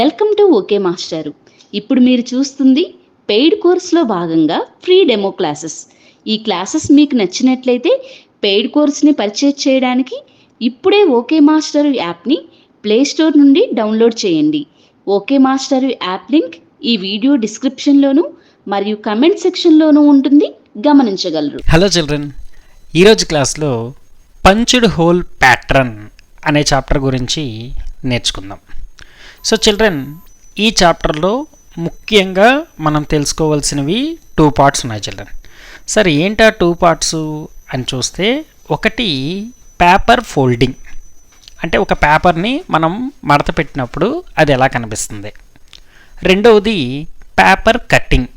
Welcome to okay మాస్టారు. ఇప్పుడు మీరు చూస్తుంది పెయిడ్ కోర్స్లో భాగంగా ఫ్రీ డెమో క్లాసెస్. ఈ క్లాసెస్ మీకు నచ్చినట్లయితే పెయిడ్ కోర్స్ని పర్చేజ్ చేయడానికి ఇప్పుడే ఓకే మాస్టర్ యాప్ని ప్లే స్టోర్ నుండి డౌన్లోడ్ చేయండి. ఓకే మాస్టర్ యాప్ లింక్ ఈ వీడియో డిస్క్రిప్షన్లోను మరియు కమెంట్ సెక్షన్లోనూ ఉంటుంది. గమనించగలరు. హలో చిల్డ్రన్ ఈరోజు క్లాస్లో పంచ్డ్ హోల్ ప్యాట్రన్ అనే చాప్టర్ గురించి నేర్చుకుందాం. సో చిల్డ్రన్ ఈ చాప్టర్లో ముఖ్యంగా మనం తెలుసుకోవాల్సినవి టూ పార్ట్స్ ఉన్నాయి చిల్డ్రన్ సరే ఏంటా టూ పార్ట్స్ అని చూస్తే ఒకటి పేపర్ ఫోల్డింగ్ అంటే ఒక పేపర్ని మనం మడత పెట్టినప్పుడు అది ఎలా కనిపిస్తుంది? రెండవది పేపర్ కట్టింగ్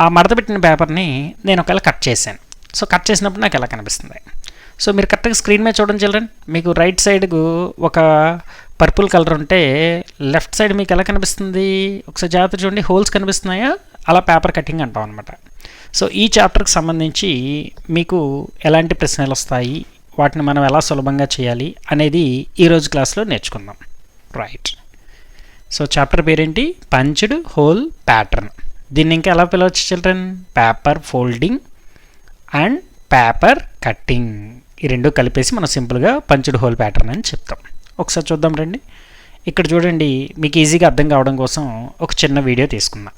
ఆ మడత పెట్టిన పేపర్ని నేను ఒకవేళ కట్ చేశాను. సో కట్ చేసినప్పుడు నాకు ఎలా కనిపిస్తుంది? సో మీరు కరెక్ట్గా స్క్రీన్ మీద చూడండి చిల్డ్రన్ మీకు రైట్ సైడ్కు ఒక పర్పుల్ కలర్ ఉంటే లెఫ్ట్ సైడ్ మీకు ఎలా కనిపిస్తుంది? ఒకసారి జాగ్రత్త చూడండి. హోల్స్ కనిపిస్తున్నాయా? అలా పేపర్ కటింగ్ అంటాం అనమాట సో ఈ చాప్టర్కి సంబంధించి మీకు ఎలాంటి ప్రశ్నలు వస్తాయి? వాటిని మనం ఎలా సులభంగా చేయాలి? అనేది ఈరోజు క్లాస్లో నేర్చుకుందాం. రైట్. సో చాప్టర్ పేరేంటి? Punched hole pattern. దీన్ని ఇంకా ఎలా పిలవచ్చు children? Paper folding and paper cutting ఈ రెండు కలిపేసి మనం సింపుల్గా పంచ్డ్ హోల్ ప్యాటర్న్ అని చెప్తాం. ఒకసారి చూద్దాం రండి. ఇక్కడ చూడండి మీకు ఈజీగా అర్థం కావడం కోసం ఒక చిన్న వీడియో తీసుకుందాం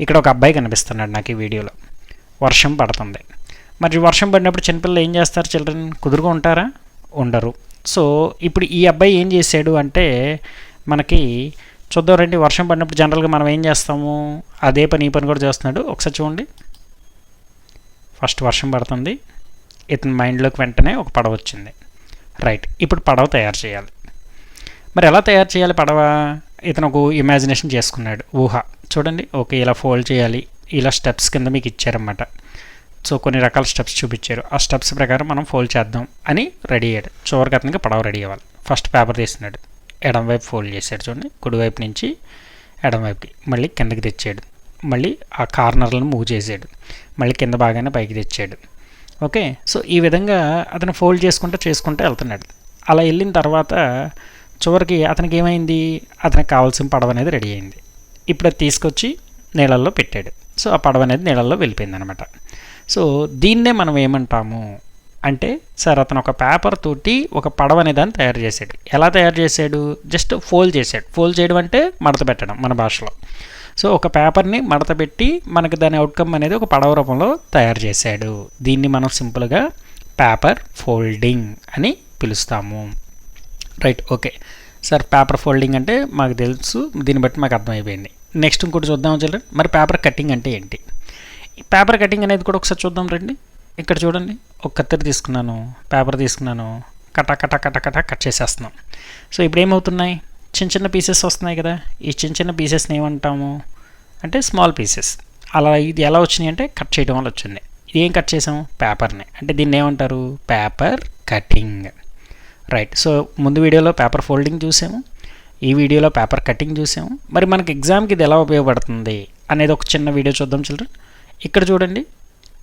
ఇక్కడ ఒక అబ్బాయి కనిపిస్తున్నాడు నాకు ఈ వీడియోలో. వర్షం పడుతుంది. మరి వర్షం పడినప్పుడు చిన్నపిల్లలు ఏం చేస్తారు? చిల్డ్రన్ కుదురుగా ఉంటారా? ఉండరు. సో ఇప్పుడు ఈ అబ్బాయి ఏం చేశాడు అంటే మనకి చూద్దాం రండి వర్షం పడినప్పుడు జనరల్గా మనం ఏం చేస్తాము? అదే పని ఈ పని కూడా చేస్తున్నాడు. ఒకసారి చూడండి. ఫస్ట్ వర్షం పడుతుంది. ఇతని మైండ్లోకి వెంటనే ఒక పడవ వచ్చింది. రైట్ ఇప్పుడు పడవ తయారు చేయాలి. మరి ఎలా తయారు చేయాలి పడవ? ఇతను ఒక ఇమాజినేషన్ చేసుకున్నాడు. ఊహ. చూడండి. ఓకే ఇలా ఫోల్డ్ చేయాలి. ఇలా స్టెప్స్ కింద మీకు ఇచ్చారన్నమాట. సో కొన్ని రకాల స్టెప్స్ చూపించారు. ఆ స్టెప్స్ ప్రకారం మనం ఫోల్డ్ చేద్దాం అని రెడీ అయ్యాడు. చివరికి అతనికి పడవ రెడీ అవ్వాలి. ఫస్ట్ పేపర్ తీసినాడు ఎడం వైపు ఫోల్డ్ చేశాడు చూడండి. కుడివైపు నుంచి ఎడంవైపుకి మళ్ళీ కిందకి తెచ్చాడు. మళ్ళీ ఆ కార్నర్లను మూవ్ చేసాడు మళ్ళీ కింద బాగానే పైకి తెచ్చాడు. ఓకే? సో ఈ విధంగా అతను ఫోల్డ్ చేసుకుంటూ చేసుకుంటూ వెళ్తున్నాడు. అలా వెళ్ళిన తర్వాత చివరికి అతనికి ఏమైంది? అతనికి కావాల్సిన పడవ అనేది రెడీ అయింది. ఇప్పుడు అది తీసుకొచ్చి నీళ్ళల్లో పెట్టాడు. సో ఆ పడవ అనేది నీళ్ళల్లో వెళ్ళిపోయింది అనమాట సో దీన్నే మనం ఏమంటాము అంటే సార్ అతను ఒక పేపర్ తోటి ఒక పడవ అనే దాన్ని తయారు చేశాడు. ఎలా తయారు చేశాడు? జస్ట్ ఫోల్డ్ చేశాడు. ఫోల్డ్ చేయడం అంటే మడత పెట్టడం మన భాషలో. సో ఒక పేపర్ని మడత పెట్టి మనకు దాని అవుట్కమ్ అనేది ఒక పడవ రూపంలో తయారు చేశాడు. దీన్ని మనం సింపుల్గా పేపర్ ఫోల్డింగ్ అని పిలుస్తాము. Right okay sir paper folding అంటే మాకు తెలుసు దీన్ని బట్టి మాకు అర్థమైపోయింది. నెక్స్ట్ ఇంకోటి చూద్దాం చిల్డ్రన్ మరి పేపర్ కటింగ్ అంటే ఏంటి? ఈ పేపర్ కటింగ్ అనేది కూడా ఒకసారి చూద్దాం రండి. ఇక్కడ చూడండి. ఒక కత్తెర తీసుకున్నాను పేపర్ తీసుకున్నాను. కట కట కట కట కట్ చేసేస్తున్నాం. సో ఇప్పుడు ఏమవుతున్నాయి? చిన్న చిన్న పీసెస్ వస్తున్నాయి కదా. ఈ చిన్న చిన్న పీసెస్ని ఏమంటాము? అంటే స్మాల్ పీసెస్ అలా ఇది ఎలా వచ్చినాయి అంటే కట్ చేయడం వల్ల వచ్చింది. ఇది ఏం కట్ చేసాము? పేపర్ని అంటే దీన్ని ఏమంటారు? పేపర్ కటింగ్ రైట్ సో ముందు వీడియోలో పేపర్ ఫోల్డింగ్ చూసాము. ఈ వీడియోలో పేపర్ కటింగ్ చూసాము. మరి మనకి ఎగ్జామ్కి ఇది ఎలా ఉపయోగపడుతుంది అనేది ఒక చిన్న వీడియో చూద్దాం చిల్డ్రన్. ఇక్కడ చూడండి.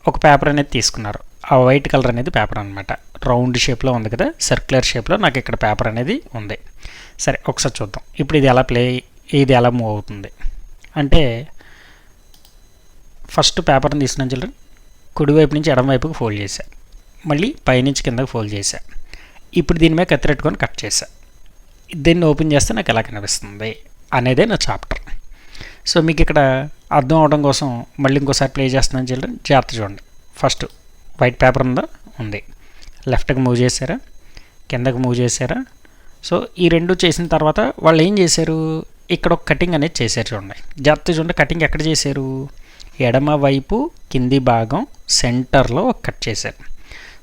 ఒక పేపర్ అనేది తీసుకున్నారు. ఆ వైట్ కలర్ అనేది పేపర్ అనమాట రౌండ్ షేప్లో ఉంది కదా? సర్క్యులర్ షేప్లో నాకు ఇక్కడ పేపర్ అనేది ఉంది. సరే ఒకసారి చూద్దాం. ఇప్పుడు ఇది ఎలా ప్లే ఇది ఎలా మూవ్ అవుతుంది? అంటే ఫస్ట్ పేపర్ని తీసుకున్నాను చిల్డ్రన్. కుడివైపు నుంచి ఎడమవైపుకి ఫోల్డ్ చేశా. మళ్ళీ పైనుంచి కిందకి ఫోల్డ్ చేశాను ఇప్పుడు దీని మీద కత్తిరెట్టుకొని కట్ చేశా. దీన్ని ఓపెన్ చేస్తే నాకు ఎలా కనిపిస్తుంది అనేదే నా చాప్టర్. సో మీకు ఇక్కడ అర్థం అవడం కోసం మళ్ళీ ఇంకోసారి ప్లే చేస్తున్నాను చిల్డ్రన్ జాగ్రత్త చూడండి. ఫస్ట్ వైట్ పేపర్ ఉందా? ఉంది. లెఫ్ట్కి మూవ్ చేశారా? కిందకి మూవ్ చేశారా? సో ఈ రెండు చేసిన తర్వాత వాళ్ళు ఏం చేశారు? ఇక్కడ ఒక కటింగ్ అనేది చేశారు చూడండి. జాగ్రత్త చూడండి కటింగ్ ఎక్కడ చేశారు? ఎడమ వైపు కింది భాగం సెంటర్లో ఒక కట్ చేశారు.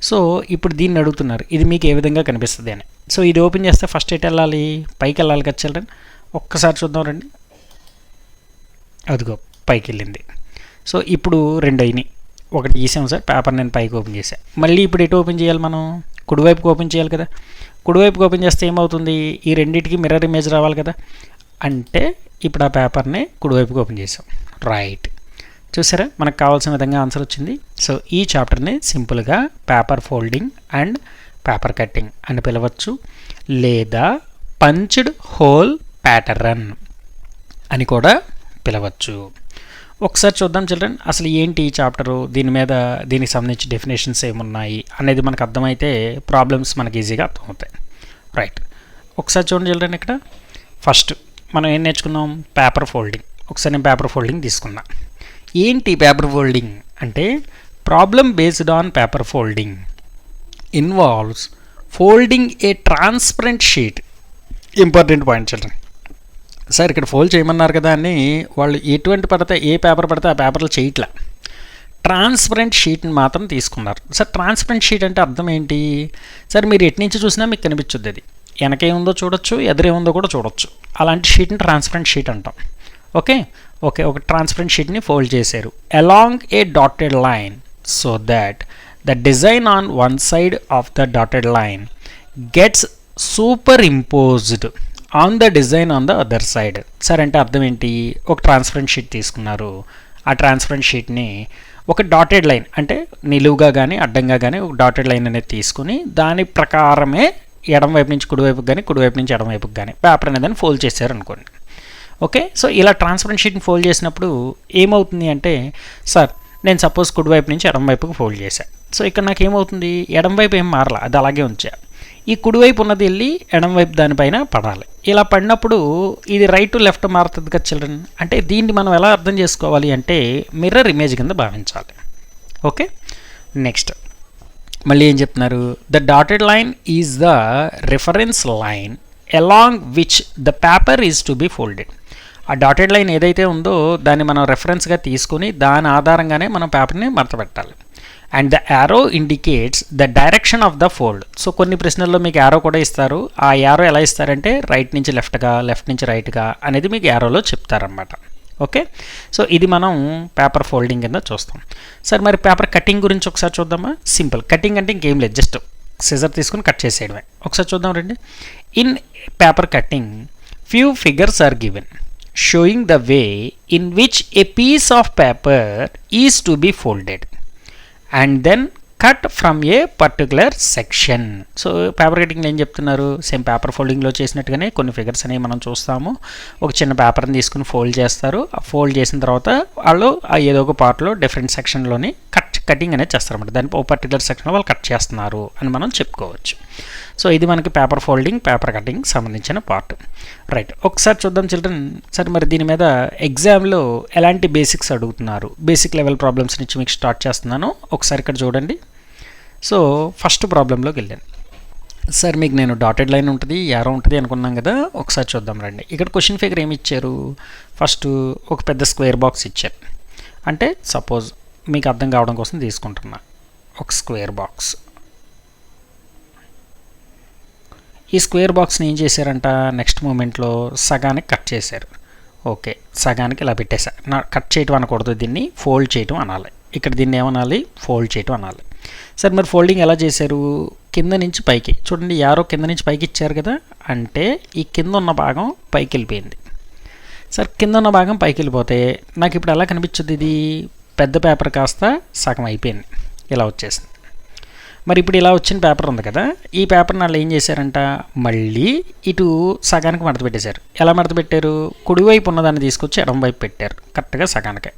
సో ఇప్పుడు దీన్ని అడుగుతున్నారు. ఇది మీకు ఏ విధంగా కనిపిస్తుంది అని. సో ఇది ఓపెన్ చేస్తే ఫస్ట్ ఎటు వెళ్ళాలి? పైకి వెళ్ళాలి కదా చిల్డ్రన్? ఒక్కసారి చూద్దాం రండి. అదిగో పైకి వెళ్ళింది. సో ఇప్పుడు రెండు అయినాయి. ఒకటి గీసాం సార్ పేపర్ నేను పైకి ఓపెన్ చేసా మళ్ళీ ఇప్పుడు ఎటు ఓపెన్ చేయాలి మనం? కుడివైపుకి ఓపెన్ చేయాలి కదా. కుడివైపుకి ఓపెన్ చేస్తే ఏమవుతుంది? ఈ రెండింటికి మిర్రర్ ఇమేజ్ రావాలి కదా. అంటే ఇప్పుడు ఆ పేపర్ని కుడివైపుకి ఓపెన్ చేసాం రైట్. చూసారా? మనకు కావాల్సిన విధంగా ఆన్సర్ వచ్చింది. సో ఈ చాప్టర్ని సింపుల్గా paper folding and paper cutting అని పిలవచ్చు. లేదా పంచ్డ్ హోల్ ప్యాటర్న్ అని కూడా పిలవచ్చు. ఒకసారి చూద్దాం చిల్డ్రన్ అసలు ఏంటి ఈ చాప్టరు దీని మీద దీనికి సంబంధించి డెఫినేషన్స్ ఏమున్నాయి? అనేది మనకు అర్థమైతే ప్రాబ్లమ్స్ మనకి ఈజీగా అర్థమవుతాయి. రైట్ ఒకసారి చూడండి చిల్డ్రన్ ఇక్కడ. ఫస్ట్ మనం ఏం నేర్చుకున్నాం? పేపర్ ఫోల్డింగ్ ఒకసారి నేను పేపర్ ఫోల్డింగ్ తీసుకున్నా. ఏంటి పేపర్ ఫోల్డింగ్ అంటే problem based on paper folding involves folding a transparent sheet important point children sir ఇక్కడ ఫోల్డ్ చేయమన్నారు కదా అని వాళ్ళు ఎటువంటి పడితే ఏ పేపర్ పడితే ఆ పేపర్లు చేయట్లా. ట్రాన్స్పరెంట్ షీట్ని మాత్రం తీసుకున్నారు. సార్ ట్రాన్స్పరెంట్ షీట్ అంటే అర్థం ఏంటి? సార్ మీరు ఎటు నుంచి చూసినా మీకు కనిపించుద్ది అది. వెనకేముందో చూడొచ్చు ఎదురేముందో కూడా చూడొచ్చు. అలాంటి షీట్ని ట్రాన్స్పరెంట్ షీట్ అంటాం. ఓకే ఓకే ఒక ట్రాన్స్పరెంట్ షీట్ని ఫోల్డ్ చేశారు. Along a dotted line so that the design on one side of the dotted line gets superimposed on the design on the other side sir అంటే అర్థం ఏంటి? ఒక transparent sheet తీసుకున్నారు. ఆ transparent షీట్ని ఒక డాటెడ్ లైన్ అంటే నిలువుగా కానీ అడ్డంగా కానీ ఒక డాటెడ్ లైన్ అనేది తీసుకుని దాని ప్రకారమే ఎడం వైపు నుంచి కుడివైపుకి కానీ కుడివైపు నుంచి ఎడం వైపుకి కానీ పేపర్ అనేది ఫోల్డ్ చేశారు అనుకోండి ఓకే? సో ఇలా ట్రాన్స్పరెంట్ షీట్ని ఫోల్డ్ చేసినప్పుడు ఏమవుతుంది అంటే సార్ నేను సపోజ్ కుడివైపు నుంచి ఎడం వైపుకి ఫోల్డ్ చేశాను సో ఇక్కడ నాకు ఏమవుతుంది? ఎడం వైపు ఏం మారలా? అది అలాగే ఉంచా. ఈ కుడివైపు ఉన్నది వెళ్ళి ఎడం వైపు దానిపైన పడాలి. ఇలా పడినప్పుడు ఇది రైట్ టు లెఫ్ట్ మారుతుంది కదా చిల్డ్రన్? అంటే దీన్ని మనం ఎలా అర్థం చేసుకోవాలి అంటే మిర్రర్ ఇమేజ్ కింద భావించాలి. ఓకే? నెక్స్ట్. మళ్ళీ ఏం చెప్తున్నారు? The dotted line is the reference line along which the paper is to be folded ఆ డాటెడ్ లైన్ ఏదైతే ఉందో దాన్ని మనం రెఫరెన్స్గా తీసుకుని దాని ఆధారంగానే మనం పేపర్ని మడత పెట్టాలి and the arrow indicates the direction of the fold so కొన్ని ప్రశ్నల్లో మీకు యారో కూడా ఇస్తారు. ఆ యారో ఎలా ఇస్తారంటే రైట్ నుంచి లెఫ్ట్గా లెఫ్ట్ నుంచి రైట్గా అనేది మీకు యారోలో చెప్తారనమాట ఓకే సో ఇది మనం పేపర్ ఫోల్డింగ్ కింద చూస్తాం. సార్ మరి పేపర్ కటింగ్ గురించి ఒకసారి చూద్దామా? సింపుల్ కటింగ్ అంటే ఇంకేం లేదు. జస్ట్ సిజర్ తీసుకుని కట్ చేసేయడమే. ఒకసారి చూద్దాం రండి. In paper cutting few figures are given showing the way in which a piece of paper is to be folded and then cut from a particular section so paper కటింగ్లో ఏం చెప్తున్నారు? Same paper ఫోల్డింగ్లో చేసినట్టుగానే కొన్ని figures అనేవి మనం చూస్తాము. ఒక చిన్న పేపర్ని తీసుకుని ఫోల్డ్ చేస్తారు. ఆ ఫోల్డ్ చేసిన తర్వాత వాళ్ళు ఆ ఏదో ఒక పార్ట్లో డిఫరెంట్ సెక్షన్లోని కట్ కటింగ్ అనేది చేస్తారన్నమాట. దాని ఓ పర్టికులర్ సెక్షన్లో వాళ్ళు కట్ చేస్తున్నారు అని మనం చెప్పుకోవచ్చు. సో ఇది మనకి పేపర్ ఫోల్డింగ్ పేపర్ కటింగ్ సంబంధించిన పార్ట్ రైట్ ఒకసారి చూద్దాం చిల్డ్రన్ సరే మరి దీని మీద ఎగ్జామ్లో ఎలాంటి బేసిక్స్ అడుగుతున్నారు? బేసిక్ లెవెల్ ప్రాబ్లమ్స్ నుంచి మీకు స్టార్ట్ చేస్తున్నాను. ఒకసారి ఇక్కడ చూడండి. సో ఫస్ట్ ప్రాబ్లంలోకి వెళ్ళాను. సార్ మీకు నేను డాటెడ్ లైన్ ఉంటుంది యారో ఉంటుంది అనుకున్నాం కదా. ఒకసారి చూద్దాం రండి. ఇక్కడ క్వశ్చన్ ఫిగర్ ఏమి ఇచ్చారు? ఫస్ట్ ఒక పెద్ద స్క్వేర్ బాక్స్ ఇచ్చారు. అంటే సపోజ్ మీకు అర్థం కావడం కోసం తీసుకుంటున్నా. ఒక స్క్వేర్ బాక్స్. ఈ స్క్వేర్ బాక్స్ని ఏం చేశారంట? నెక్స్ట్ మూమెంట్లో సగానికి కట్ చేశారు. ఓకే సగానికి ఇలా పెట్టేశారు నా కట్ చేయటం అనకూడదు దీన్ని ఫోల్డ్ చేయటం అనాలి. ఇక్కడ దీన్ని ఏమనాలి? ఫోల్డ్ చేయటం అనాలి. సార్ మరి ఫోల్డింగ్ ఎలా చేశారు? కింద నుంచి పైకి. చూడండి యారో కింద నుంచి పైకి ఇచ్చారు కదా? అంటే ఈ కింద ఉన్న భాగం పైకి వెళ్ళిపోయింది. సార్ కింద ఉన్న భాగం పైకి వెళ్ళిపోతే నాకు ఇప్పుడు ఎలా కనిపించదు ఇది? పెద్ద పేపర్ కాస్త సగం అయిపోయింది. ఇలా వచ్చేసింది. మరి ఇప్పుడు ఇలా వచ్చిన పేపర్ ఉంది కదా ఈ పేపర్ని వాళ్ళు ఏం చేశారంట? మళ్ళీ ఇటు సగానికి మడత పెట్టేశారు. ఎలా మడత పెట్టారు? కుడివైపు ఉన్నదాన్ని తీసుకొచ్చి ఎడమవైపు పెట్టారు. కరెక్ట్గా సగానికి.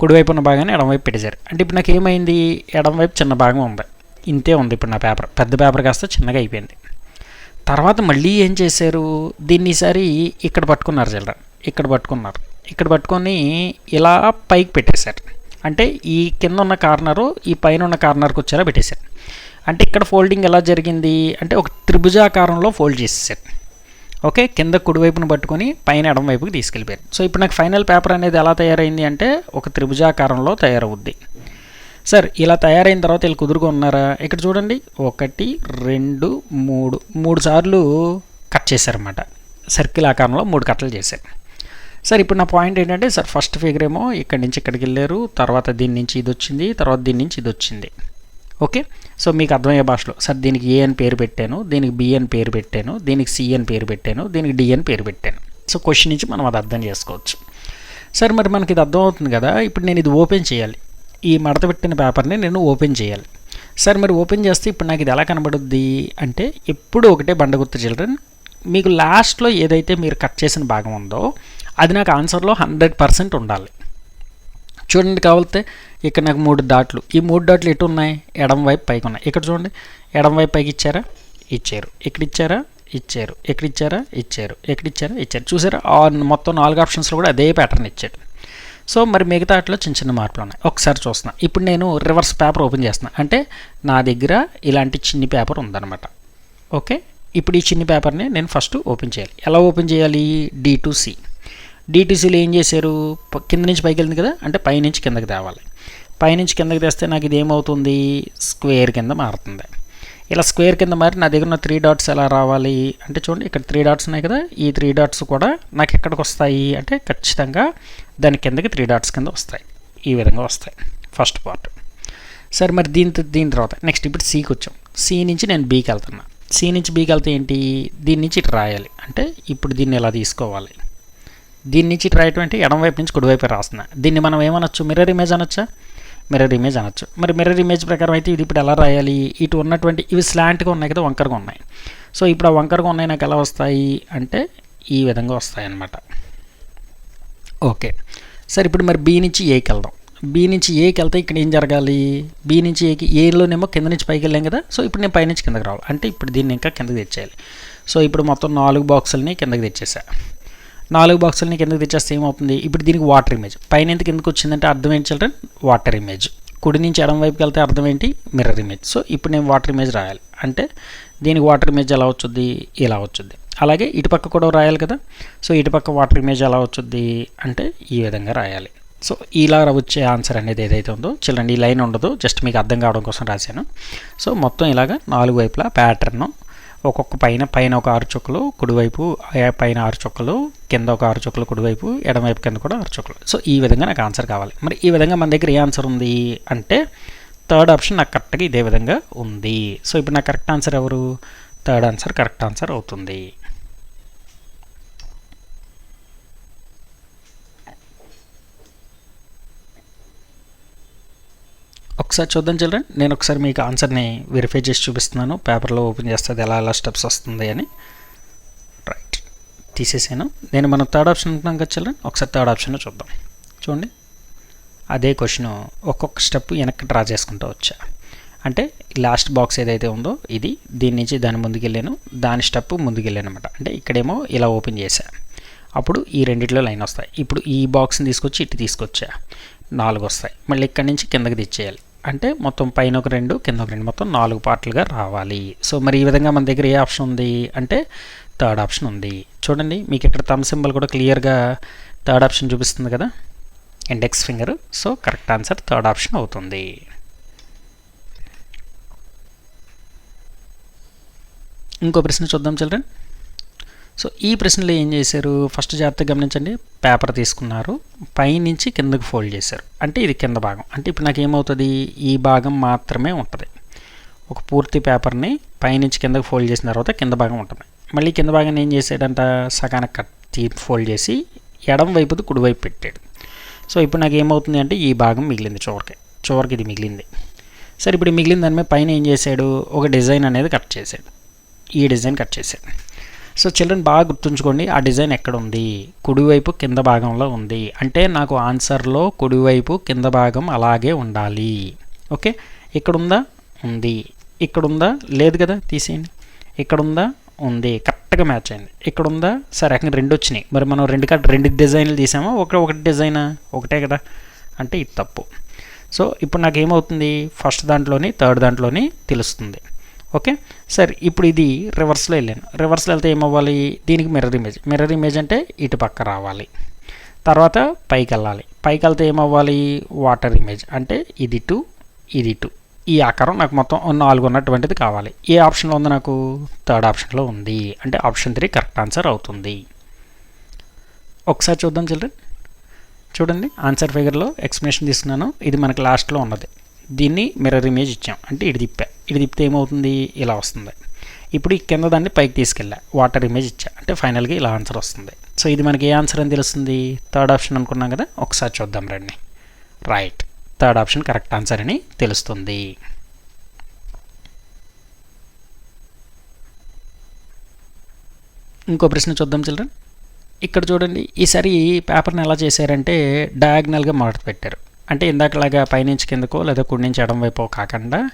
కుడివైపు ఉన్న భాగాన్ని ఎడమవైపు పెట్టేశారు. అంటే ఇప్పుడు నాకు ఏమైంది? ఎడమవైపు చిన్న భాగం ఉంది. ఇంతే ఉంది ఇప్పుడు నా పేపర్. పెద్ద పేపర్ కాస్త చిన్నగా అయిపోయింది. తర్వాత మళ్ళీ ఏం చేశారు? దీన్ని ఈసారి ఇక్కడ పట్టుకున్నారు చిల్లర. ఇక్కడ పట్టుకున్నారు. ఇక్కడ పట్టుకొని ఇలా పైకి పెట్టేశారు. అంటే ఈ కింద ఉన్న కార్నరు ఈ పైన ఉన్న కార్నర్కి వచ్చేలా పెట్టేశారు. అంటే ఇక్కడ ఫోల్డింగ్ ఎలా జరిగింది? అంటే ఒక త్రిభుజాకారంలో ఫోల్డ్ చేసేసారు ఓకే? కింద కుడివైపును పట్టుకొని పైన ఎడం వైపుకి తీసుకెళ్ళిపోయారు. సో ఇప్పుడు నాకు ఫైనల్ పేపర్ అనేది ఎలా తయారైంది అంటే ఒక త్రిభుజాకారంలో తయారవుద్ది. సార్ ఇలా తయారైన తర్వాత వీళ్ళు కుదురుగా ఉన్నారా? ఇక్కడ చూడండి. ఒకటి రెండు మూడు. మూడు సార్లు కట్ చేశారన్నమాట. సర్కిల్ ఆకారంలో మూడు కట్టలు చేశారు. సార్ ఇప్పుడు నా పాయింట్ ఏంటంటే సార్ ఫస్ట్ ఫిగర్ ఏమో ఇక్కడి నుంచి ఇక్కడికి వెళ్ళారు తర్వాత దీని నుంచి ఇది వచ్చింది తర్వాత దీని నుంచి ఇది వచ్చింది. ఓకే? సో మీకు అర్థమయ్యే భాషలో సార్ దీనికి ఏ అని పేరు పెట్టాను దీనికి బి అని పేరు పెట్టాను దీనికి సి అని పేరు పెట్టాను దీనికి డి అని పేరు పెట్టాను. సో క్వశ్చన్ నుంచి మనం అది అర్థం చేసుకోవచ్చు. సార్ మరి మనకి ఇది అర్థమవుతుంది కదా ఇప్పుడు నేను ఇది ఓపెన్ చేయాలి. ఈ మడత పెట్టిన పేపర్ని నేను ఓపెన్ చేయాలి. సార్ మరి ఓపెన్ చేస్తే ఇప్పుడు నాకు ఇది ఎలా కనబడుద్ది అంటే ఎప్పుడు ఒకటే బండ గుర్తు చిల్డ్రన్ మీకు లాస్ట్లో ఏదైతే మీరు కట్ చేసిన భాగం ఉందో అది నాకు ఆన్సర్లో హండ్రెడ్ పర్సెంట్ ఉండాలి. చూడండి కావాలితే ఇక్కడ నాకు మూడు డాట్లు. ఈ మూడు డాట్లు ఎటు ఉన్నాయి? ఎడం వైపు పైకి ఉన్నాయి. ఇక్కడ చూడండి. ఎడం వైపు పైకి ఇచ్చారా? ఇచ్చారు. ఇక్కడ ఇచ్చారా? ఇచ్చారు. ఎక్కడ ఇచ్చారా? ఇచ్చారు. ఎక్కడ ఇచ్చారా? ఇచ్చారు. చూసారా? ఆ మొత్తం నాలుగు ఆప్షన్స్లో కూడా అదే ప్యాటర్న్ ఇచ్చాడు. సో మరి మిగతా వాటిలో చిన్న చిన్న మార్పులు ఉన్నాయి. ఒకసారి చూస్తున్నా. ఇప్పుడు నేను రివర్స్ పేపర్ ఓపెన్ చేస్తున్నా. అంటే నా దగ్గర ఇలాంటి చిన్ని పేపర్ ఉందన్నమాట. ఓకే? ఇప్పుడు ఈ చిన్ని పేపర్ని నేను ఫస్ట్ ఓపెన్ చేయాలి. ఎలా ఓపెన్ చేయాలి? D to C. డీటీసీలు ఏం చేశారు? కింద నుంచి పైకి వెళ్ళింది కదా? అంటే పైనుంచి కిందకి తేవాలి. పైనుంచి కిందకి తెస్తే నాకు ఇది ఏమవుతుంది స్క్వేర్ కింద మారుతుంది. ఇలా స్క్వేర్ కింద మారి నా దగ్గర ఉన్న త్రీ డాట్స్ ఎలా రావాలి? అంటే చూడండి ఇక్కడ త్రీ డాట్స్ ఉన్నాయి కదా? ఈ త్రీ డాట్స్ కూడా నాకు ఎక్కడికి వస్తాయి? అంటే ఖచ్చితంగా దాని కిందకి త్రీ డాట్స్ కింద వస్తాయి. ఈ విధంగా వస్తాయి. First part. సరే మరి దీని దీని తర్వాత నెక్స్ట్ ఇప్పుడు సీకి వచ్చాం. సి నుంచి నేను బీకి వెళ్తున్నా. సి నుంచి బీకి వెళ్తే ఏంటి? దీని నుంచి ఇటు రాయాలి. అంటే ఇప్పుడు దీన్ని ఎలా తీసుకోవాలి? దీని నుంచి ఇటు రాయటం ఎడం వైపు నుంచి కుడివైపు రాస్తున్నా. దీన్ని మనం ఏమనొచ్చు? మిర్రర్ ఇమేజ్ అనొచ్చా? మిర్రర్ ఇమేజ్ అనొచ్చు. మరి మిర్రర్ ఇమేజ్ ప్రకారం అయితే ఇది ఇప్పుడు ఎలా రాయాలి? ఇటు ఉన్నటువంటి ఇవి స్లాంట్గా ఉన్నాయి కదా వంకరగా ఉన్నాయి. సో ఇప్పుడు ఆ వంకరగా ఉన్నాయి నాకు ఎలా వస్తాయి? అంటే ఈ విధంగా వస్తాయి అన్నమాట. ఓకే. సరే ఇప్పుడు మరి బి నుంచి ఏకి వెళ్దాం. బి నుంచి ఏకి వెళ్తే ఇక్కడ ఏం జరగాలి? బి నుంచి ఏకి ఏలోనేమో కింద నుంచి పైకి వెళ్ళాం కదా. సో ఇప్పుడు నేను పైనుంచి కిందకి రావాలి. అంటే ఇప్పుడు దీన్ని ఇంకా కిందకి తెచ్చేయాలి. సో ఇప్పుడు మొత్తం నాలుగు బాక్సులని కిందకి తెచ్చేసా. నాలుగు బాక్సులని కిందకి తెచ్చేస్తే ఏమవుతుంది? ఇప్పుడు దీనికి వాటర్ ఇమేజ్ పైన ఎందుకు ఎందుకు వచ్చిందంటే అర్థం ఏంటి చిల్డ్రన్ వాటర్ ఇమేజ్ కుడి నుంచి ఎడం వైపుకి వెళ్తే అర్థం ఏంటి? మిర్రర్ ఇమేజ్ సో ఇప్పుడు నేను వాటర్ ఇమేజ్ రాయాలి. అంటే దీనికి వాటర్ ఇమేజ్ ఎలా వచ్చుద్ది? ఇలా వచ్చుద్ది. అలాగే ఇటుపక్క కూడా రాయాలి కదా? సో ఇటుపక్క వాటర్ ఇమేజ్ ఎలా వచ్చుద్ది? అంటే ఈ విధంగా రాయాలి. సో ఇలా వచ్చే ఆన్సర్ అనేది ఏదైతే ఉందో చిల్డ్రన్ ఈ లైన్ ఉండదు. జస్ట్ మీకు అర్థం కావడం కోసం రాశాను. సో మొత్తం ఇలాగా నాలుగు వైపులా ప్యాటర్న్ ఒక్కొక్క పైన పైన ఒక ఆరు చుక్కలు కుడివైపు పైన ఆరు చుక్కలు కింద ఒక ఆరు చుక్కలు కుడివైపు ఎడమవైపు కింద కూడా ఆరు చుక్కలు. సో ఈ విధంగా నాకు ఆన్సర్ కావాలి. మరి ఈ విధంగా మన దగ్గర ఏ ఆన్సర్ ఉంది అంటే థర్డ్ ఆప్షన్ నాకు కరెక్ట్గా ఇదే విధంగా ఉంది. సో ఇప్పుడు నాకు కరెక్ట్ ఆన్సర్ ఎవరు? థర్డ్ ఆన్సర్ కరెక్ట్ ఆన్సర్ అవుతుంది. ఒకసారి చూద్దాం చిల్డ్రన్. నేను ఒకసారి మీకు ఆన్సర్ని వెరిఫై చేసి చూపిస్తున్నాను. పేపర్లో ఓపెన్ చేస్తే ఎలా ఎలా స్టెప్స్ వస్తుంది అని. రైట్ తీసేసాను. నేను మనం థర్డ్ ఆప్షన్ ఉంటున్నాం కదా చిల్డ్రన్? ఒకసారి థర్డ్ ఆప్షన్లో చూద్దాం. చూడండి. అదే క్వశ్చన్ ఒక్కొక్క స్టెప్ వెనక్కి డ్రా చేసుకుంటూ వచ్చా. అంటే లాస్ట్ బాక్స్ ఏదైతే ఉందో ఇది దీని నుంచి దాని ముందుకెళ్ళాను. దాని స్టెప్ ముందుకెళ్ళాను అనమాట అంటే ఇక్కడేమో ఇలా ఓపెన్ చేశా. అప్పుడు ఈ రెండిట్లో లైన్ వస్తాయి. ఇప్పుడు ఈ బాక్స్ని తీసుకొచ్చి ఇటు తీసుకొచ్చా. నాలుగు వస్తాయి మళ్ళీ ఇక్కడి నుంచి కిందకి తెచ్చేయాలి అంటే మొత్తం పైన ఒక రెండు కింద ఒక రెండు మొత్తం నాలుగు పార్ట్లుగా రావాలి. సో మరి ఈ విధంగా మన దగ్గర ఏ ఆప్షన్ ఉంది? అంటే థర్డ్ ఆప్షన్ ఉంది. చూడండి మీకు ఇక్కడ తమ్ సింబల్ కూడా క్లియర్గా థర్డ్ ఆప్షన్ చూపిస్తుంది కదా? Index finger. So correct answer third option అవుతుంది. ఇంకో ప్రశ్న చూద్దాం చిల్డ్రన్. సో ఈ ప్రశ్నలో ఏం చేశారు? ఫస్ట్ జాగ్రత్తగా గమనించండి. పేపర్ తీసుకున్నారు. పైనుంచి కిందకు ఫోల్డ్ చేశారు. అంటే ఇది కింద భాగం. అంటే ఇప్పుడు నాకు ఏమవుతుంది? ఈ భాగం మాత్రమే ఉంటుంది. ఒక పూర్తి పేపర్ని పైనుంచి కిందకు ఫోల్డ్ చేసిన తర్వాత కింద భాగం ఉంటుంది. మళ్ళీ కింద భాగాన్ని ఏం చేసాడంట సగానికి కట్ ఫోల్డ్ చేసి ఎడం వైపుది కుడివైపు పెట్టాడు. సో ఇప్పుడు నాకు ఏమవుతుంది అంటే ఈ భాగం మిగిలింది చివరికి. చివరికి ఇది మిగిలింది. సరే ఇప్పుడు ఈ మిగిలిన దాని మీద పైన ఏం చేశాడు? ఒక డిజైన్ అనేది కట్ చేశాడు. ఈ డిజైన్ కట్ చేశాడు. సో చిల్డ్రన్ బాగా గుర్తుంచుకోండి ఆ డిజైన్ ఎక్కడ ఉంది కుడివైపు కింద భాగంలో ఉంది. అంటే నాకు ఆన్సర్లో కుడివైపు కింద భాగం అలాగే ఉండాలి. ఓకే? ఇక్కడ ఉందా. ఉంది ఇక్కడ ఉందా లేదు కదా? తీసేయండి. ఇక్కడ ఉందా. ఉంది కరెక్ట్గా మ్యాచ్ అయింది. ఇక్కడ ఉందా సరే అక్కడ రెండు వచ్చినాయి. మరి మనం రెండు కట్ రెండు డిజైన్లు తీసామా? ఒక ఒకటి డిజైనా? ఒకటే కదా? అంటే ఇది తప్పు. సో ఇప్పుడు నాకు ఏమవుతుంది ఫస్ట్ దాంట్లోని థర్డ్ దాంట్లోని తెలుస్తుంది. ఓకే? సరే ఇప్పుడు ఇది రివర్స్లో వెళ్ళాను. రివర్స్లో వెళ్తే ఏమవ్వాలి? దీనికి మిర్రర్ ఇమేజ్ మిర్రర్ ఇమేజ్ అంటే ఇటు పక్క రావాలి. తర్వాత పైకి వెళ్ళాలి. పైకి వెళ్తే ఏమవ్వాలి? వాటర్ ఇమేజ్ అంటే ఇది టు ఇది టు ఈ ఆకారం నాకు మొత్తం నాలుగు ఉన్నటువంటిది కావాలి. ఏ ఆప్షన్లో ఉంది నాకు? థర్డ్ ఆప్షన్లో ఉంది. అంటే ఆప్షన్ త్రీ కరెక్ట్ ఆన్సర్ అవుతుంది. ఒకసారి చూద్దాం చిల్డ్రన్. చూడండి ఆన్సర్ ఫిగర్లో ఎక్స్ప్లెనేషన్ తీసుకున్నాను. ఇది మనకి లాస్ట్లో ఉన్నది. దీన్ని మిర్రర్ ఇమేజ్ ఇచ్చాం. అంటే ఇటు తిప్పా. ఇటు తిప్పితే ఏమవుతుంది? ఇలా వస్తుంది. ఇప్పుడు ఈ కింద దాన్ని పైకి తీసుకెళ్ళా. వాటర్ ఇమేజ్ ఇచ్చా. అంటే ఫైనల్గా ఇలా ఆన్సర్ వస్తుంది. సో ఇది మనకి ఏ ఆన్సర్ అని తెలుస్తుంది? థర్డ్ ఆప్షన్ అనుకున్నాం కదా? ఒకసారి చూద్దాం రండి. Right third option correct answer అని తెలుస్తుంది. ఇంకో ప్రశ్న చూద్దాం చిల్డ్రన్. ఇక్కడ చూడండి. ఈసారి పేపర్ని ఎలా చేశారంటే డయాగ్నల్గా మడత పెట్టారు. అంటే ఇందాకలాగా పైనుంచి కిందకో లేదా కుడి నుంచి ఎడం వైపో కాకుండా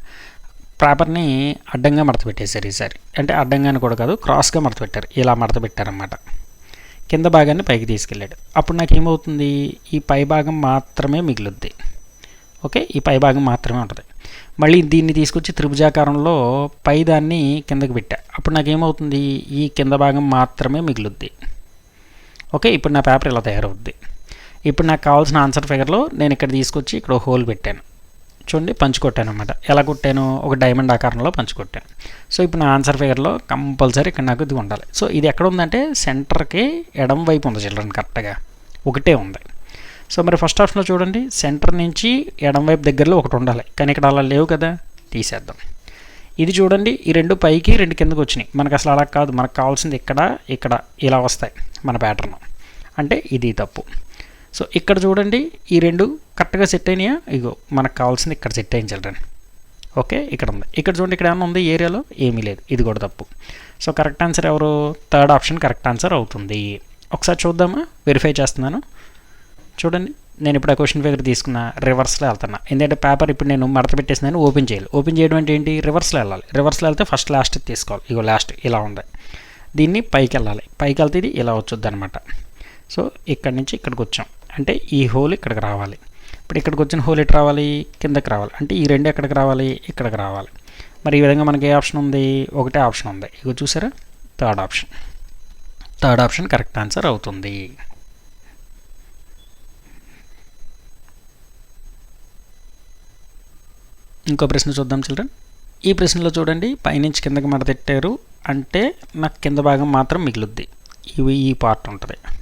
పేపర్ని అడ్డంగా మడత పెట్టేశారు ఈసారి. అంటే అడ్డంగాని కూడా కాదు క్రాస్గా మడత పెట్టారు. ఇలా మడత పెట్టారనమాట కింద భాగాన్ని పైకి తీసుకెళ్ళాడు. అప్పుడు నాకు ఏమవుతుంది ఈ పై భాగం మాత్రమే మిగులుద్ది. ఓకే? ఈ పై భాగం మాత్రమే ఉంటుంది. మళ్ళీ దీన్ని తీసుకొచ్చి త్రిభుజాకారంలో పై దాన్ని కిందకి పెట్టా. అప్పుడు నాకు ఏమవుతుంది ఈ కింద భాగం మాత్రమే మిగులుద్ది. ఓకే? ఇప్పుడు నా పేపర్ ఇలా తయారవుద్ది. ఇప్పుడు నాకు కావాల్సిన ఆన్సర్ ఫిగర్లో నేను ఇక్కడ తీసుకొచ్చి ఇక్కడ హోల్ పెట్టాను. చూడండి పంచుకొట్టాను అనమాట ఎలా కొట్టాను? ఒక డైమండ్ ఆకారంలో పంచుకొట్టాను. సో ఇప్పుడు నా ఆన్సర్ ఫిగర్లో కంపల్సరీ ఇక్కడ నాకు ఇది ఉండాలి. సో ఇది ఎక్కడ ఉందంటే సెంటర్కి ఎడం వైపు ఉంది చిల్డ్రన్ కరెక్ట్గా ఒకటే ఉంది. సో మరి ఫస్ట్ ఆప్షన్లో చూడండి సెంటర్ నుంచి ఎడం వైపు దగ్గరలో ఒకటి ఉండాలి. కానీ ఇక్కడ అలా లేవు కదా తీసేద్దాం. ఇది చూడండి ఈ రెండు పైకి రెండు కిందకి వచ్చినాయి. మనకు అసలు అలా కాదు. మనకు కావాల్సింది ఇక్కడ ఇక్కడ ఇలా వస్తాయి మన ప్యాటర్న్ అంటే ఇది తప్పు. సో ఇక్కడ చూడండి ఈ రెండు కరెక్ట్గా సెట్ అయినాయా? ఇగో మనకు కావాల్సింది ఇక్కడ సెట్ అయింది చిల్డ్రన్ ఓకే ఇక్కడ ఉంది. ఇక్కడ చూడండి ఇక్కడ ఏమన్నా ఉంది? ఏరియాలో ఏమీ లేదు. ఇది కూడా తప్పు. సో కరెక్ట్ ఆన్సర్ ఎవరు? థర్డ్ ఆప్షన్ కరెక్ట్ ఆన్సర్ అవుతుంది. ఒకసారి చూద్దామా? వెరిఫై చేస్తున్నాను. చూడండి నేను ఇప్పుడు ఆ క్వశ్చన్ ఫిగర్ తీసుకున్న రివర్స్లో వెళ్తున్నా. ఎందుకంటే పేపర్ ఇప్పుడు నేను మడత పెట్టేసినాను ఓపెన్ చేయాలి. ఓపెన్ చేయడం అంటే ఏంటి? రివర్స్లో వెళ్ళాలి. రివర్స్లో వెళ్తే ఫస్ట్ లాస్ట్ తీసుకోవాలి. ఇగో లాస్ట్ ఇలా ఉంది. దీన్ని పైకి వెళ్ళాలి. పైకి వెళ్తే ఇది ఇలా వచ్చొద్ది అనమాట సో ఇక్కడి నుంచి ఇక్కడికి వచ్చాం. అంటే ఈ హోల్ ఇక్కడికి రావాలి. ఇప్పుడు ఇక్కడికి వచ్చిన హోల్ ఎటు రావాలి? కిందకి రావాలి. అంటే ఈ రెండు ఎక్కడికి రావాలి? ఇక్కడికి రావాలి. మరి ఈ విధంగా మనకి ఏ ఆప్షన్ ఉంది? ఒకటే ఆప్షన్ ఉంది. ఇగో చూసారా? Third option. Third option correct answer అవుతుంది. ఇంకో ప్రశ్న చూద్దాం చిల్డ్రన్. ఈ ప్రశ్నలో చూడండి పైనుంచి కిందకి మడతెట్టారు. అంటే నాకు కింద భాగం మాత్రం మిగులుద్ది. ఇవి ఈ పార్ట్ ఉంటుంది.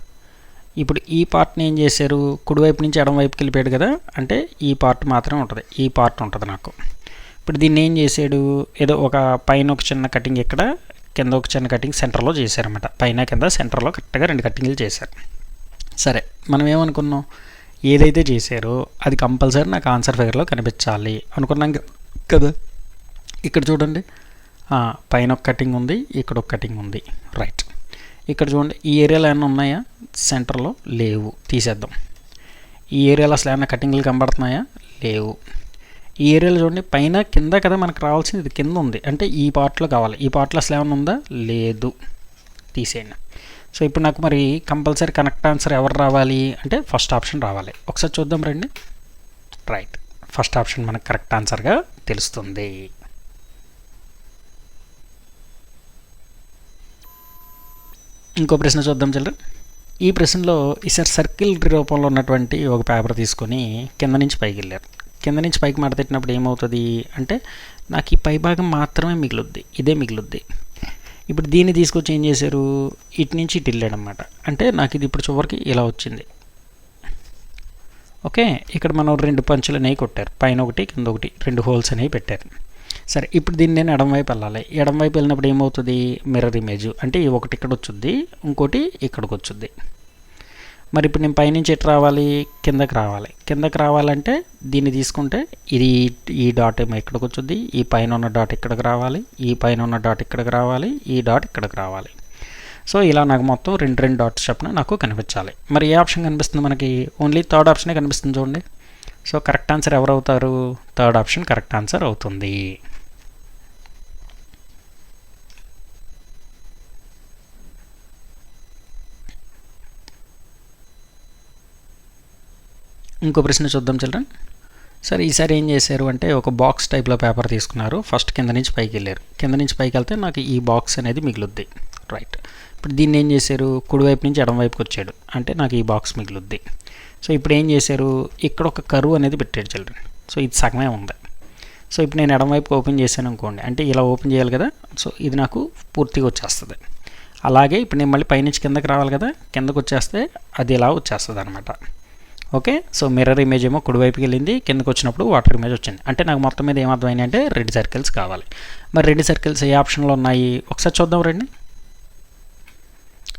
ఇప్పుడు ఈ పార్ట్ని ఏం చేశారు? కుడివైపు నుంచి ఎడమవైపుకి వెళ్ళిపోయాడు కదా? అంటే ఈ పార్ట్ మాత్రమే ఉంటుంది. ఈ పార్ట్ ఉంటుంది నాకు. ఇప్పుడు దీన్ని ఏం చేశాడు? ఏదో ఒక పైన ఒక చిన్న కటింగ్ ఇక్కడ కింద ఒక చిన్న కటింగ్ సెంటర్లో చేశారన్నమాట. పైన కింద సెంటర్లో కరెక్ట్గా రెండు కటింగ్లు చేశారు. సరే మనం ఏమనుకున్నాం? ఏదైతే చేశారో అది కంపల్సరీ నాకు ఆన్సర్ ఫిగర్లో కనిపించాలి. అనుకున్నాం కదా? ఇక్కడ చూడండి. పైన ఒక కటింగ్ ఉంది ఇక్కడ ఒక కటింగ్ ఉంది. రైట్. ఇక్కడ చూడండి ఈ ఏరియాలో ఏమైనా ఉన్నాయా? సెంటర్లో లేవు. తీసేద్దాం. ఈ ఏరియాలో అసలు ఏమైనా కటింగ్లు కనబడుతున్నాయా? లేవు. ఈ ఏరియాలో చూడండి పైన కింద కదా మనకు రావాల్సింది ఇది కింద ఉంది. అంటే ఈ పార్ట్లో కావాలి. ఈ పార్ట్లో అసలు ఏమైనా ఉందా? లేదు. తీసేయండి. సో ఇప్పుడు నాకు మరి కంపల్సరీ కనెక్ట్ ఆన్సర్ ఎవరు రావాలి? అంటే ఫస్ట్ ఆప్షన్ రావాలి. ఒకసారి చూద్దాం రండి. రైట్. ఫస్ట్ ఆప్షన్ మనకు కరెక్ట్ ఆన్సర్గా తెలుస్తుంది. ఇంకో ప్రశ్న చూద్దాం చిల్లర. ఈ ప్రశ్నలో ఈసారి సర్కిల్ రూపంలో ఉన్నటువంటి ఒక పేపర్ తీసుకొని కింద నుంచి పైకి వెళ్ళారు. కింద నుంచి పైకి మడతెట్టినప్పుడు ఏమవుతుంది అంటే నాకు ఈ పై భాగం మాత్రమే మిగులుద్ది ఇదే మిగులుద్ది. ఇప్పుడు దీన్ని తీసుకొచ్చి ఏం చేశారు? ఇటు నుంచి ఇటు వెళ్ళాడు అనమాట అంటే నాకు ఇది ఇప్పుడు చివరికి ఇలా వచ్చింది. ఓకే ఇక్కడ మనం రెండు పంచులు అనేవి కొట్టారు. పైన ఒకటి కింద ఒకటి రెండు హోల్స్ అనేవి పెట్టారు. సరే ఇప్పుడు దీన్ని నేను ఎడంవైపు వెళ్ళాలి. ఎడంవైపు వెళ్ళినప్పుడు ఏమవుతుంది? మిర్రర్ ఇమేజ్ అంటే ఒకటి ఇక్కడ వచ్చుద్ది ఇంకోటి ఇక్కడికి వచ్చుద్ది. మరి ఇప్పుడు నేను పైనుంచి ఎటు రావాలి? కిందకి రావాలి. కిందకి రావాలంటే దీన్ని తీసుకుంటే ఇది ఈ డాట్ ఏమో ఇక్కడికి వచ్చుద్ది ఈ పైన ఉన్న డాట్ ఇక్కడికి రావాలి ఈ పైన ఉన్న డాట్ ఇక్కడికి రావాలి ఈ డాట్ ఇక్కడికి రావాలి. సో ఇలా నాకు మొత్తం రెండు రెండు డాట్స్ చొప్పున నాకు కనిపించాలి. మరి ఏ ఆప్షన్ కనిపిస్తుంది మనకి? ఓన్లీ థర్డ్ ఆప్షనే కనిపిస్తుంది చూడండి. సో కరెక్ట్ ఆన్సర్ ఎవరు అవుతారు థర్డ్ ఆప్షన్ కరెక్ట్ ఆన్సర్ అవుతుంది. ఇంకో ప్రశ్న చూద్దాం చిల్డ్రన్. సరే ఈసారి ఏం చేశారు అంటే ఒక బాక్స్ టైప్లో పేపర్ తీసుకున్నారు. ఫస్ట్ కింద నుంచి పైకి వెళ్ళారు. కింద నుంచి పైకి వెళ్తే నాకు ఈ బాక్స్ అనేది మిగులుద్ది. రైట్. ఇప్పుడు దీన్ని ఏం చేశారు? కుడివైపు నుంచి ఎడమవైపుకి వచ్చాడు. అంటే నాకు ఈ బాక్స్ మిగులుద్ది. సో ఇప్పుడు ఏం చేశారు? ఇక్కడ ఒక కరువు అనేది పెట్టాడు చిల్డ్రన్. సో ఇది సగమే ఉంది. సో ఇప్పుడు నేను ఎడమవైపు ఓపెన్ చేశాను అనుకోండి. అంటే ఇలా ఓపెన్ చేయాలి కదా? సో ఇది నాకు పూర్తిగా వచ్చేస్తుంది. అలాగే ఇప్పుడు నేను మళ్ళీ పైనుంచి కిందకి రావాలి కదా? కిందకు వచ్చేస్తే అది ఇలా వచ్చేస్తుంది అనమాట ఓకే? సో మిర్రర్ ఇమేజ్ ఏమో కుడివైపుకి వెళ్ళింది. కిందకు వచ్చినప్పుడు వాటర్ ఇమేజ్ వచ్చింది. అంటే నాకు మొత్తం మీద ఏమర్థమైంది అంటే రెడ్ సర్కిల్స్ కావాలి. మరి రెడ్ సర్కిల్స్ ఏ ఆప్షన్లో ఉన్నాయి? ఒకసారి చూద్దాం రండి.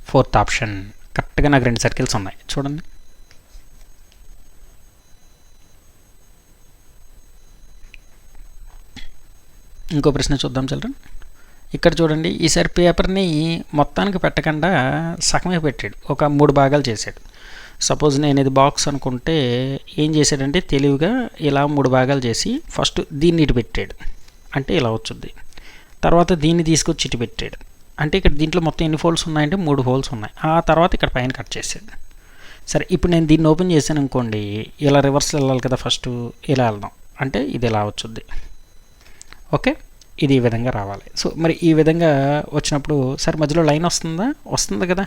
Fourth option. కరెక్ట్గా నాకు రెండు సర్కిల్స్ ఉన్నాయి. చూడండి. ఇంకో ప్రశ్న చూద్దాం చిల్డ్రన్ ఇక్కడ చూడండి ఈసారి పేపర్ని మొత్తానికి పెట్టకుండా సగమే పెట్టాడు ఒక మూడు భాగాలు చేశాడు. సపోజ్ నేను ఇది బాక్స్ అనుకుంటే ఏం చేశాడంటే తెలివిగా ఇలా మూడు భాగాలు చేసి ఫస్ట్ దీన్ని ఇటు పెట్టాడు అంటే ఇలా వచ్చుద్ది. తర్వాత దీన్ని తీసుకొచ్చి ఇటు పెట్టాడు అంటే ఇక్కడ దీంట్లో మొత్తం ఎన్ని హోల్స్ ఉన్నాయంటే మూడు హోల్స్ ఉన్నాయి. ఆ తర్వాత ఇక్కడ పైన కట్ చేసాడు సరే ఇప్పుడు నేను దీన్ని ఓపెన్ చేశాను అనుకోండి ఇలా రివర్స్లో వెళ్ళాలి కదా ఫస్ట్ ఇలా వెళ్దాం అంటే ఇది ఇలా వచ్చుద్ది. ఓకే? ఇది ఈ విధంగా రావాలి. సో మరి ఈ విధంగా వచ్చినప్పుడు సరే మధ్యలో లైన్ వస్తుందా? వస్తుంది కదా.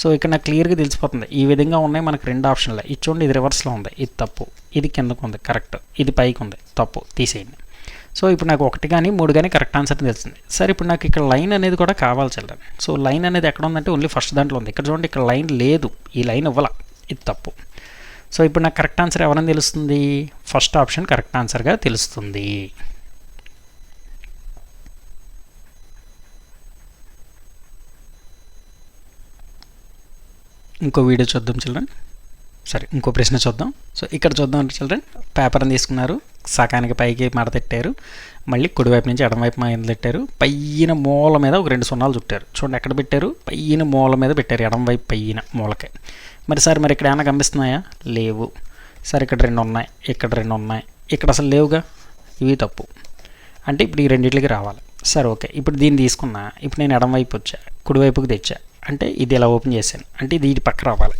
సో ఇక్కడ నాకు క్లియర్గా తెలిసిపోతుంది. ఈ విధంగా ఉన్నాయి మనకు రెండు ఆప్షన్లు. ఇది చూడండి ఇది రివర్స్లో ఉంది. ఇది తప్పు. ఇది కిందకు ఉంది. కరెక్ట్. ఇది పైకి ఉంది. తప్పు. తీసేయండి. సో ఇప్పుడు నాకు ఒకటి కానీ మూడు కానీ కరెక్ట్ ఆన్సర్ తెలిసింది సరే ఇప్పుడు నాకు ఇక్కడ లైన్ అనేది కూడా కావాలి చిల్డ్రన్. సో లైన్ అనేది ఎక్కడ ఉందంటే ఓన్లీ ఫస్ట్ దాంట్లో ఉంది. ఇక్కడ చూడండి ఇక్కడ లైన్ లేదు. ఈ లైన్ ఇవ్వాల. ఇది తప్పు. సో ఇప్పుడు నాకు కరెక్ట్ ఆన్సర్ ఎవరని తెలుస్తుంది? ఫస్ట్ ఆప్షన్ కరెక్ట్ ఆన్సర్గా తెలుస్తుంది. ఇంకో వీడియో చూద్దాం చిల్డ్రన్ సరే ఇంకో ప్రశ్న చూద్దాం. సో ఇక్కడ చూద్దాం అంటే చిల్డ్రన్ పేపర్ని తీసుకున్నారు. సకానికి పైకి మడతెట్టారు మళ్ళీ కుడివైపు నుంచి ఎడమవైపు పెట్టారు పైన మూల మీద ఒక రెండు సున్నాలు చుట్టారు. చూడండి ఎక్కడ పెట్టారు? పైన మూల మీద పెట్టారు. ఎడమవైపు పైన మూలకే. మరి సార్ మరి ఇక్కడ ఏమైనా కనిపిస్తున్నాయా లేవు. సార్ ఇక్కడ రెండు ఉన్నాయి. ఇక్కడ రెండు ఉన్నాయి. ఇక్కడ అసలు లేవుగా? ఇవి తప్పు. అంటే ఇప్పుడు ఈ రెండింటికి రావాలి. సరే ఓకే. ఇప్పుడు దీన్ని తీసుకున్నా. ఇప్పుడు నేను ఎడమవైపు వచ్చా. కుడివైపుకి తెచ్చా. అంటే ఇది ఇలా ఓపెన్ చేశాను. అంటే ఇది ఇది పక్క రావాలి.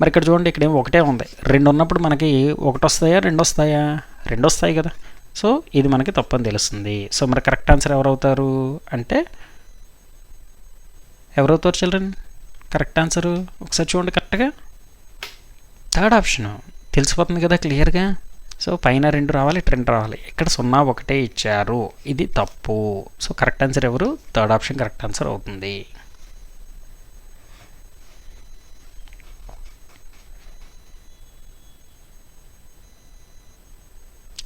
మరి ఇక్కడ చూడండి ఇక్కడ ఏమో ఒకటే ఉంది. రెండు ఉన్నప్పుడు మనకి ఒకటి వస్తాయా రెండు వస్తాయా? రెండు వస్తాయి కదా. సో ఇది మనకి తప్పని తెలుస్తుంది. సో మరి కరెక్ట్ ఆన్సర్ ఎవరవుతారు అంటే ఎవరవుతారు చిల్డ్రన్? Correct answer? ఒకసారి చూడండి కరెక్ట్గా. Third option. తెలిసిపోతుంది కదా క్లియర్గా. సో పైన రెండు రావాలి ఇటు రెండు రావాలి. ఇక్కడ సున్నా ఒకటే ఇచ్చారు. ఇది తప్పు. సో కరెక్ట్ ఆన్సర్ ఎవరు? థర్డ్ ఆప్షన్ కరెక్ట్ ఆన్సర్ అవుతుంది.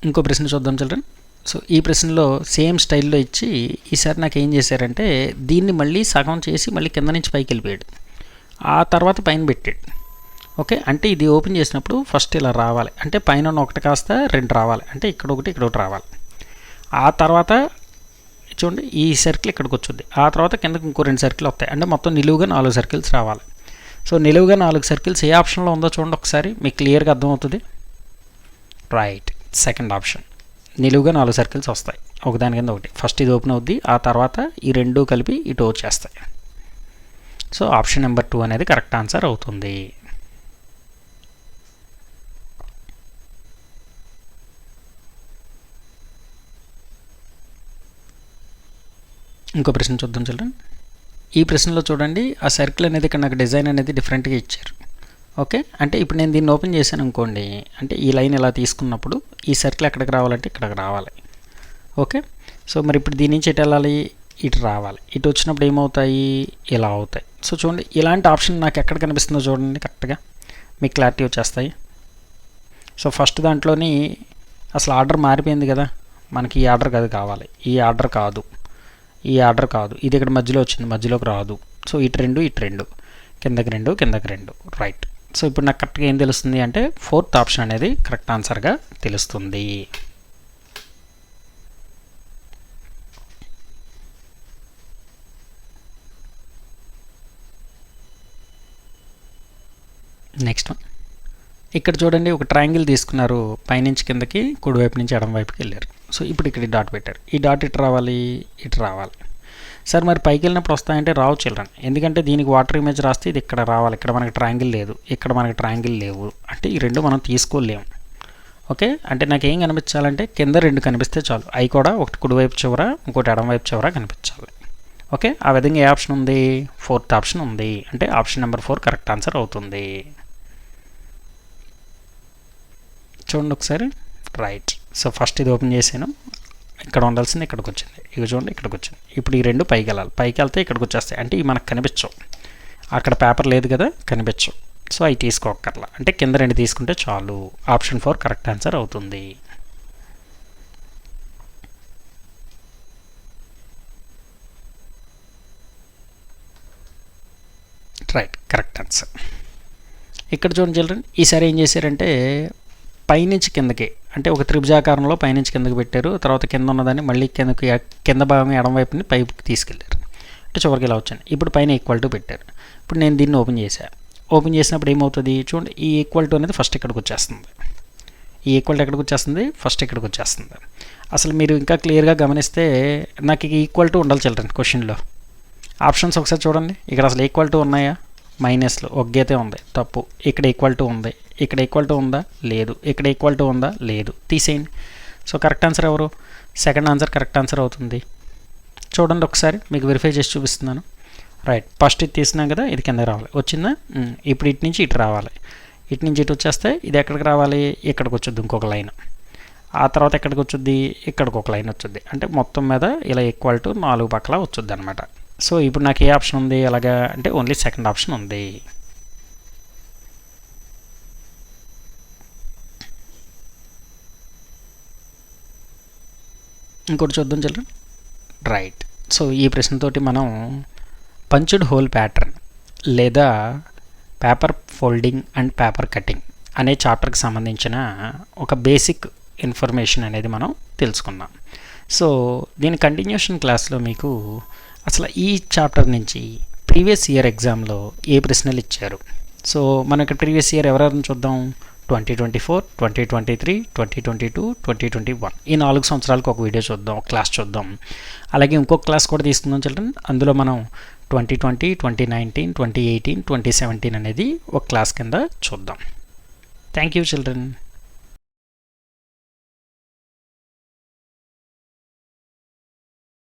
ఇంకో ప్రశ్న చూద్దాం చిల్డ్రన్. సో ఈ ప్రశ్నలో సేమ్ స్టైల్లో ఇచ్చి ఈసారి నాకు ఏం చేశారంటే దీన్ని మళ్ళీ సగం చేసి మళ్ళీ కింద నుంచి పైకి వెళ్ళిపోయాడు. ఆ తర్వాత పైన పెట్టాడు. ఓకే? అంటే ఇది ఓపెన్ చేసినప్పుడు ఫస్ట్ ఇలా రావాలి. అంటే పైన ఉన్న ఒకటి కాస్త రెండు రావాలి. అంటే ఇక్కడ ఒకటి ఇక్కడ ఒకటి రావాలి. ఆ తర్వాత చూడండి ఈ సర్కిల్ ఇక్కడికి వచ్చింది. ఆ తర్వాత కిందకి ఇంకో రెండు సర్కిల్ వస్తాయి. అంటే మొత్తం నిలువుగా నాలుగు సర్కిల్స్ రావాలి. సో నిలువుగా నాలుగు సర్కిల్స్ ఏ ఆప్షన్లో ఉందో చూడండి ఒకసారి. మీకు క్లియర్గా అర్థమవుతుంది? రైట్. సెకండ్ ఆప్షన్ నిలువుగా నాలుగు సర్కిల్స్ వస్తాయి. ఒకదాని కింద ఒకటి. ఫస్ట్ ఇది ఓపెన్ అవుద్ది. ఆ తర్వాత ఈ రెండు కలిపి ఇటు వచ్చేస్తాయి. సో ఆప్షన్ నెంబర్ టూ అనేది కరెక్ట్ ఆన్సర్ అవుతుంది. ఇంకో ప్రశ్న చూద్దాం చిల్డ్రన్ ఈ ప్రశ్నలో చూడండి ఆ సర్కిల్ అనేది ఇక్కడ నాకు డిజైన్ అనేది డిఫరెంట్గా ఇచ్చారు. ఓకే? అంటే ఇప్పుడు నేను దీన్ని ఓపెన్ చేశాను అనుకోండి అంటే ఈ లైన్ ఇలా తీసుకున్నప్పుడు ఈ సర్కిల్ ఎక్కడికి రావాలంటే ఇక్కడికి రావాలి. ఓకే? సో మరి ఇప్పుడు దీని నుంచి ఎటు వెళ్ళాలి? ఇటు రావాలి. ఇటు వచ్చినప్పుడు ఏమవుతాయి? ఇలా అవుతాయి. సో చూడండి ఇలాంటి ఆప్షన్ నాకు ఎక్కడ కనిపిస్తుందో చూడండి కరెక్ట్గా. మీకు క్లారిటీ వచ్చేస్తాయి. సో ఫస్ట్ దాంట్లోని అసలు ఆర్డర్ మారిపోయింది కదా. మనకి ఈ ఆర్డర్ కాదు కావాలి. ఈ ఆర్డర్ కాదు. ఈ ఆర్డర్ కాదు. ఇది ఇక్కడ మధ్యలో వచ్చింది. మధ్యలోకి రాదు. సో ఇటు రెండు ఇటు రెండు. కిందకి రెండు కిందకి రెండు. రైట్. సో ఇప్పుడు నాకు కరెక్ట్గా ఏం తెలుస్తుంది అంటే ఫోర్త్ ఆప్షన్ అనేది కరెక్ట్ ఆన్సర్గా తెలుస్తుంది. నెక్స్ట్ వన్ ఇక్కడ చూడండి ఒక ట్రయాంగిల్ తీసుకున్నారు. పైనుంచి కిందకి కుడివైపు నుంచి ఎడం వైపుకి వెళ్ళారు. సో ఇప్పుడు ఇక్కడ డాట్ పెట్టారు. ఈ డాట్ ఇటు రావాలి ఇటు రావాలి. సార్ మరి పైకి వెళ్ళినప్పుడు వస్తాయంటే రావు చిల్డ్రన్. ఎందుకంటే దీనికి వాటర్ ఇమేజ్ రాస్తే ఇది ఇక్కడ రావాలి. ఇక్కడ మనకి ట్రాంగిల్ లేదు. ఇక్కడ మనకి ట్రాంగిల్ లేవు. అంటే ఈ రెండు మనం తీసుకోలేము. ఓకే? అంటే నాకు ఏం కనిపించాలంటే కింద రెండు కనిపిస్తే చాలు. అవి కూడా ఒకటి కుడివైపు చివర ఇంకోటి ఎడమవైపు చివర కనిపించాలి. ఓకే? ఆ విధంగా ఏ ఆప్షన్ ఉంది? ఫోర్త్ ఆప్షన్ ఉంది. అంటే option number four correct answer అవుతుంది. చూడండి ఒకసారి. రైట్. సో ఫస్ట్ ఇది ఓపెన్ చేశాను ఇక్కడ ఉండాల్సింది ఇక్కడికి వచ్చింది ఇక చూడండి ఇక్కడికి వచ్చింది ఇప్పుడు ఈ రెండు పైకి వెళ్ళాలి. పైకి వెళ్తే ఇక్కడికి వచ్చేస్తాయి అంటే ఇవి మనకు కనిపించవు. అక్కడ పేపర్ లేదు కదా కనిపించవు. సో అవి తీసుకోకర్లా అంటే కింద రెండు తీసుకుంటే చాలు. ఆప్షన్ ఫోర్ కరెక్ట్ ఆన్సర్ అవుతుంది. Right correct answer. ఇక్కడ చూడండి చిల్డ్రన్ ఈసారి ఏం చేశారంటే పైనుంచి కిందకి. అంటే ఒక త్రిభుజాకారంలో పైనుంచి కిందకి పెట్టారు. తర్వాత కింద ఉన్నదాన్ని మళ్ళీ కిందకి కింద భాగం ఎడం వైపుని పైకి తీసుకెళ్ళారు అంటే చివరికి ఇలా వచ్చాను. ఇప్పుడు పైన ఈక్వల్ టు పెట్టారు. ఇప్పుడు నేను దీన్ని ఓపెన్ చేశాను ఓపెన్ చేసినప్పుడు ఏమవుతుంది? చూడండి ఈ ఈక్వల్ టు అనేది ఫస్ట్ ఇక్కడికి వచ్చేస్తుంది. ఈ ఈక్వల్ టు ఎక్కడికి వచ్చేస్తుంది? ఫస్ట్ ఇక్కడికి వచ్చేస్తుంది. అసలు మీరు ఇంకా క్లియర్గా గమనిస్తే నాకు ఈక్వల్ టు ఉండాలి చిల్డ్రన్ క్వశ్చన్లో ఆప్షన్స్ ఒకసారి చూడండి. ఇక్కడ అసలు ఈక్వల్ టు ఉన్నాయా? మైనస్లో ఒగ్గైతే ఉంది. తప్పు. ఇక్కడ ఈక్వల్ టు ఉంది. ఇక్కడ ఈక్వల్ టు ఉందా? లేదు. ఇక్కడ ఈక్వల్ టు ఉందా? లేదు. తీసేయండి. సో కరెక్ట్ ఆన్సర్ ఎవరు? సెకండ్ ఆన్సర్ కరెక్ట్ ఆన్సర్ అవుతుంది. చూడండి ఒకసారి. మీకు వెరిఫై చేసి చూపిస్తున్నాను. రైట్ ఫస్ట్ ఇది తీసినాం కదా ఇది కింద రావాలి. వచ్చిందా? ఇప్పుడు ఇటు నుంచి ఇటు రావాలి. ఇటు నుంచి ఇటు వచ్చేస్తే ఇది ఎక్కడికి రావాలి? ఇక్కడికి వచ్చుద్ది ఇంకొక లైన్ ఆ తర్వాత ఎక్కడికి వచ్చుద్ది? ఇక్కడికి ఒక లైన్ వచ్చుద్ది. అంటే మొత్తం మీద ఇలా ఈక్వల్ టు నాలుగు పక్కల వచ్చుద్ది అనమాట సో ఇప్పుడు నాకు ఏ ఆప్షన్ ఉంది? అలాగా? అంటే ఓన్లీ సెకండ్ ఆప్షన్ ఉంది. ఇంకోటి చూద్దాం చిల్డ్రన్ రైట్ సో ఈ ప్రశ్నతోటి మనం పంచుడ్ హోల్ ప్యాటర్న్ లేదా paper folding and paper cutting అనే చాప్టర్కి సంబంధించిన ఒక బేసిక్ ఇన్ఫర్మేషన్ అనేది మనం తెలుసుకున్నాం సో దీని కంటిన్యూషన్ క్లాస్లో మీకు అసలు ఈ చాప్టర్ నుంచి ప్రీవియస్ ఇయర్ ఎగ్జామ్లో ఏ ప్రశ్నలు ఇచ్చారు? సో మనకి ప్రీవియస్ ఇయర్ ఎవరెవరిని చూద్దాం? Twenty twenty four twenty twenty three twenty twenty two twenty twenty one. ఈ నాలుగు సంవత్సరాలకు ఒక వీడియో చూద్దాం ఒక క్లాస్ చూద్దాం. అలాగే ఇంకొక క్లాస్ కూడా తీసుకుందాం చిల్డ్రన్. అందులో మనం twenty twenty twenty nineteen twenty eighteen twenty seventeen అనేది ఒక క్లాస్ కింద చూద్దాం. Thank you children.